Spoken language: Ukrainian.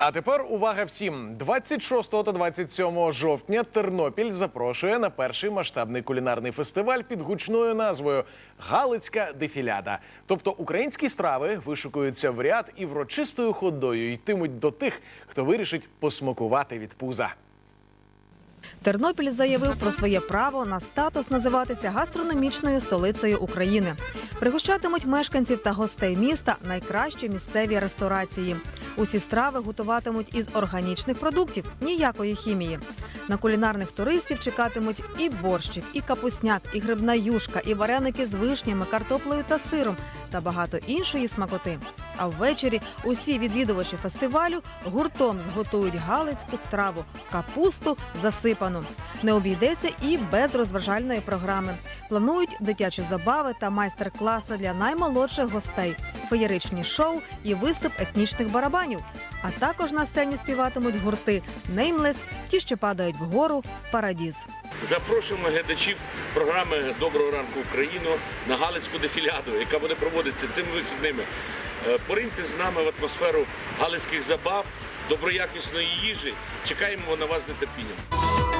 А тепер увага всім. 26 та 27 жовтня Тернопіль запрошує на перший масштабний кулінарний фестиваль під гучною назвою Галицька дефіляда. Тобто українські страви вишукуються в ряд і врочистою ходою йтимуть до тих, хто вирішить посмакувати від пуза. Тернопіль заявив про своє право на статус називатися гастрономічною столицею України. Пригощатимуть мешканців та гостей міста найкращі місцеві ресторації. Усі страви готуватимуть із органічних продуктів, ніякої хімії. На кулінарних туристів чекатимуть і борщик, і капусняк, і грибна юшка, і вареники з вишнями, картоплею та сиром та багато іншої смакоти. А ввечері усі відвідувачі фестивалю гуртом зготують галицьку страву капусту засипану. Не обійдеться і без розважальної програми. Планують дитячі забави та майстер-класи для наймолодших гостей, феєричні шоу і виступ етнічних барабанів. А також на сцені співатимуть гурти Неймлес, ті, що падають вгору, Парадіз. Запрошуємо глядачів програми Доброго ранку Україну на Галицьку дефіляду, яка буде проводитися цими вихідними. Е, Пориньте з нами в атмосферу галицьких забав, доброякісної їжі. Чекаємо на вас з нетерпінням.